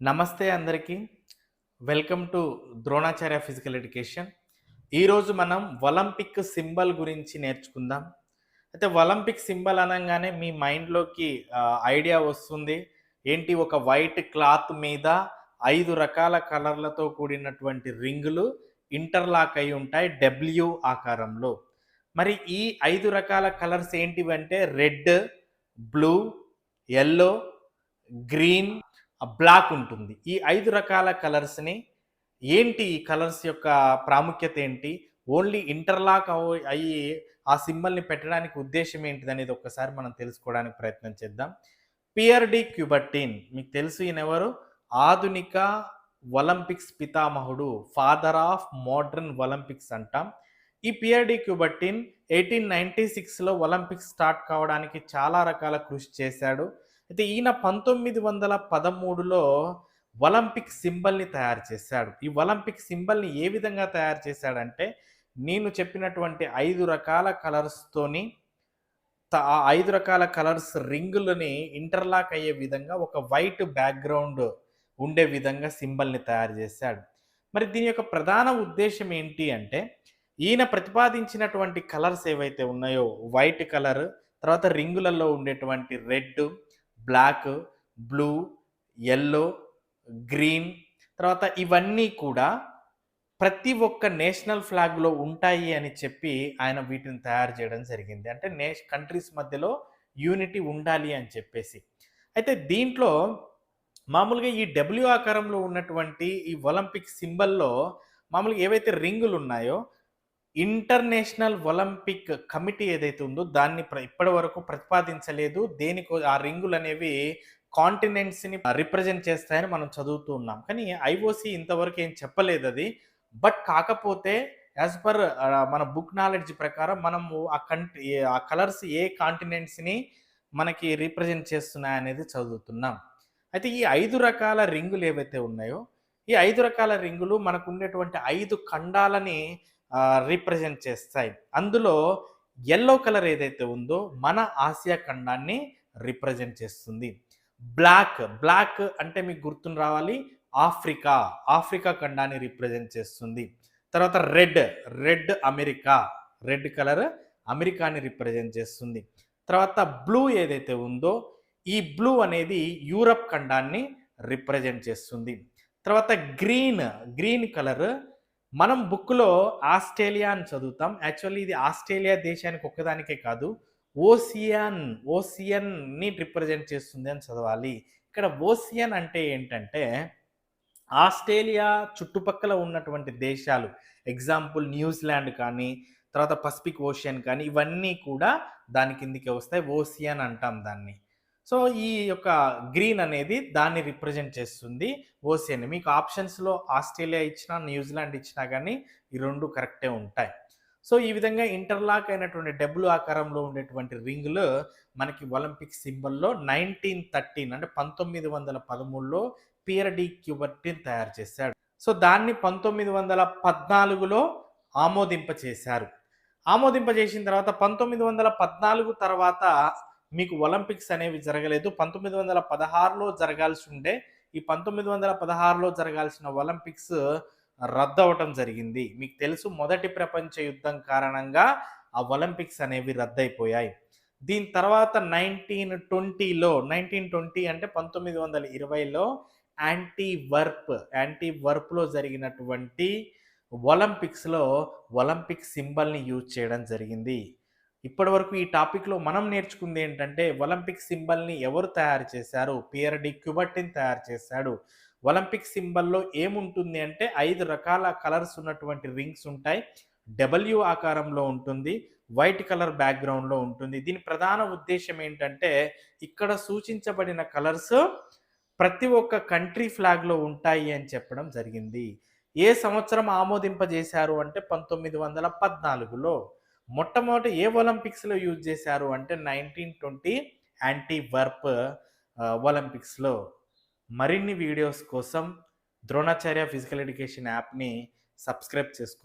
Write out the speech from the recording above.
నమస్తే అందరికీ. Welcome to Dronacharya physical education. ఈరోజు మనం ఒలింపిక్ సింబల్ గురించి నేర్చుకుందాం. అయితే ఒలింపిక్ సింబల్ అనగానే మీ మైండ్లోకి ఐడియా వస్తుంది. ఏంటి? ఒక వైట్ క్లాత్ మీద ఐదు రకాల కలర్లతో కూడినటువంటి రింగులు ఇంటర్లాక్ అయి ఉంటాయి డబ్ల్యూ ఆకారంలో. మరి ఈ ఐదు రకాల colours ఏంటివంటే red blue yellow green black ఉంటుంది. ఈ ఐదు రకాల కలర్స్ని ఏంటి ఈ కలర్స్ యొక్క ప్రాముఖ్యత ఏంటి? ఓన్లీ ఇంటర్లాక్ అయ్యి ఆ సింబల్ని పెట్టడానికి ఉద్దేశం ఏంటిది అనేది ఒక్కసారి మనం తెలుసుకోవడానికి ప్రయత్నం చేద్దాం. పిఆర్డి క్యూబర్టిన్ మీకు తెలుసు ఈయన ఎవరు ఆధునిక ఒలింపిక్స్ పితామహుడు ఫాదర్ ఆఫ్ మోడర్న్ ఒలింపిక్స్ అంటాం. ఈ Pierre de Coubertin eighteen ninety సిక్స్లో ఒలింపిక్స్ స్టార్ట్ కావడానికి చాలా రకాల కృషి చేశాడు. అయితే ఈయన పంతొమ్మిది వందల పదమూడులో ఒలింపిక్ సింబల్ని తయారు చేశాడు. ఈ ఒలింపిక్ సింబల్ని ఏ విధంగా తయారు చేశాడంటే నేను చెప్పినటువంటి ఐదు రకాల కలర్స్తోని ఆ ఐదు రకాల కలర్స్ రింగులని ఇంటర్లాక్ అయ్యే విధంగా ఒక వైట్ బ్యాక్గ్రౌండ్ ఉండే విధంగా సింబల్ని తయారు చేశాడు. మరి దీని యొక్క ప్రధాన ఉద్దేశం ఏంటి అంటే ఈయన ప్రతిపాదించినటువంటి కలర్స్ ఏవైతే ఉన్నాయో వైట్ కలర్ తర్వాత రింగులలో ఉండేటువంటి red black blue yellow green తర్వాత ఇవన్నీ కూడా ప్రతి ఒక్క నేషనల్ ఫ్లాగ్లో ఉంటాయి అని చెప్పి ఆయన వీటిని తయారు చేయడం జరిగింది. అంటే నే కంట్రీస్ మధ్యలో యూనిటీ ఉండాలి అని చెప్పేసి. అయితే దీంట్లో మామూలుగా ఈ డబ్ల్యూ ఆకారంలో ఉన్నటువంటి ఈ ఒలింపిక్ సింబల్లో మామూలుగా ఏవైతే రింగులు ఉన్నాయో ఇంటర్నేషనల్ ఒలింపిక్ కమిటీ ఏదైతే ఉందో దాన్ని ప్ర- ఇప్పటి వరకు ప్రతిపాదించలేదు. దేనికో ఆ రింగులు అనేవి కాంటినెంట్స్ని రిప్రజెంట్ చేస్తాయని మనం చదువుతూ ఉన్నాం. కానీ ఐఓసి ఇంతవరకు ఏం చెప్పలేదు అది. బట్ కాకపోతే యాజ్ పర్ మన బుక్ నాలెడ్జ్ ప్రకారం మనము ఆ కంట్రీ ఆ కలర్స్ ఏ కాంటినెంట్స్ని మనకి రిప్రజెంట్ చేస్తున్నాయి అనేది చదువుతున్నాం. అయితే ఈ ఐదు రకాల రింగులు ఏవైతే ఉన్నాయో ఈ ఐదు రకాల రింగులు మనకు ఉండేటువంటి ఐదు ఖండాలని రీప్రజెంట్ చేస్తాయి. అందులో ఎల్లో కలర్ ఏదైతే ఉందో మన ఆసియా ఖండాన్ని రిప్రజెంట్ చేస్తుంది. బ్లాక్ బ్లాక్ అంటే మీకు గుర్తుని రావాలి. ఆఫ్రికా ఆఫ్రికా ఖండాన్ని రిప్రజెంట్ చేస్తుంది. తర్వాత red red America red colour అమెరికాని represent చేస్తుంది. తర్వాత బ్లూ ఏదైతే ఉందో ఈ బ్లూ అనేది యూరప్ ఖండాన్ని రిప్రజెంట్ చేస్తుంది. తర్వాత గ్రీన్ గ్రీన్ కలర్ మనం బుక్లో ఆస్ట్రేలియా అని చదువుతాం. యాక్చువల్లీ ఇది ఆస్ట్రేలియా దేశానికి ఒక్కదానికే కాదు. ఓసియన్ ఓసియన్ని రిప్రజెంట్ చేస్తుంది అని చదవాలి. ఇక్కడ ఓసియన్ అంటే ఏంటంటే ఆస్ట్రేలియా చుట్టుపక్కల ఉన్నటువంటి దేశాలు. ఎగ్జాంపుల్ న్యూజిలాండ్ కానీ తర్వాత పసిఫిక్ ఓషియన్ కానీ ఇవన్నీ కూడా దాని కిందికి వస్తాయి. ఓసియన్ అంటాం దాన్ని. సో ఈ యొక్క గ్రీన్ అనేది దాన్ని రిప్రజెంట్ చేస్తుంది ఓసియన్. మీకు ఆప్షన్స్లో ఆస్ట్రేలియా ఇచ్చినా న్యూజిలాండ్ ఇచ్చినా కానీ ఈ రెండు కరెక్టే ఉంటాయి. సో ఈ విధంగా ఇంటర్లాక్ అయినటువంటి డబ్ల్యూ ఆకారంలో ఉండేటువంటి రింగులు మనకి ఒలింపిక్ సింబల్లో నైన్టీన్ థర్టీన్ అంటే పంతొమ్మిది వందల పదమూడులో పియర్డి క్యూబర్టిన్ తయారు చేశాడు. సో దాన్ని పంతొమ్మిది వందల పద్నాలుగులో ఆమోదింప చేశారు ఆమోదింప చేసిన తర్వాత పంతొమ్మిది వందల పద్నాలుగు తర్వాత మీకు ఒలింపిక్స్ అనేవి జరగలేదు. పంతొమ్మిది వందల పదహారులో జరగాల్సి ఉండే ఈ పంతొమ్మిది వందల పదహారులో జరగాల్సిన ఒలింపిక్స్ రద్దు అవటం జరిగింది. మీకు తెలుసు మొదటి ప్రపంచ యుద్ధం కారణంగా ఆ ఒలింపిక్స్ అనేవి రద్దయిపోయాయి. దీని తర్వాత నైన్టీన్ ట్వంటీలో నైన్టీన్ ట్వంటీ అంటే పంతొమ్మిది వందల ఇరవైలో యాంటీ వర్ప్ యాంటీ వర్ప్లో జరిగినటువంటి ఒలింపిక్స్లో ఒలింపిక్ సింబల్ని యూజ్ చేయడం జరిగింది. ఇప్పటి వరకు ఈ టాపిక్లో మనం నేర్చుకుంది ఏంటంటే ఒలింపిక్ సింబల్ని ఎవరు తయారు చేశారు? పియర్డి క్యూబర్టిన్ తయారు చేశాడు. ఒలింపిక్ సింబల్లో ఏముంటుంది అంటే ఐదు రకాల కలర్స్ ఉన్నటువంటి రింగ్స్ ఉంటాయి. డబ్ల్యూ ఆకారంలో ఉంటుంది. వైట్ కలర్ బ్యాక్గ్రౌండ్లో ఉంటుంది. దీని ప్రధాన ఉద్దేశం ఏంటంటే ఇక్కడ సూచించబడిన కలర్స్ ప్రతి ఒక్క కంట్రీ ఫ్లాగ్లో ఉంటాయి అని చెప్పడం జరిగింది. ఏ సంవత్సరం ఆమోదింపజేశారు అంటే పంతొమ్మిది వందల పద్నాలుగులో. మొట్టమొదటి ఏ ఒలింపిక్స్లో యూజ్ చేశారు అంటే నైన్టీన్ ట్వంటీ యాంటీ వర్ప్ ఒలింపిక్స్లో. మరిన్ని వీడియోస్ కోసం ద్రోణాచార్య ఫిజికల్ ఎడ్యుకేషన్ యాప్ని సబ్స్క్రైబ్ చేసుకో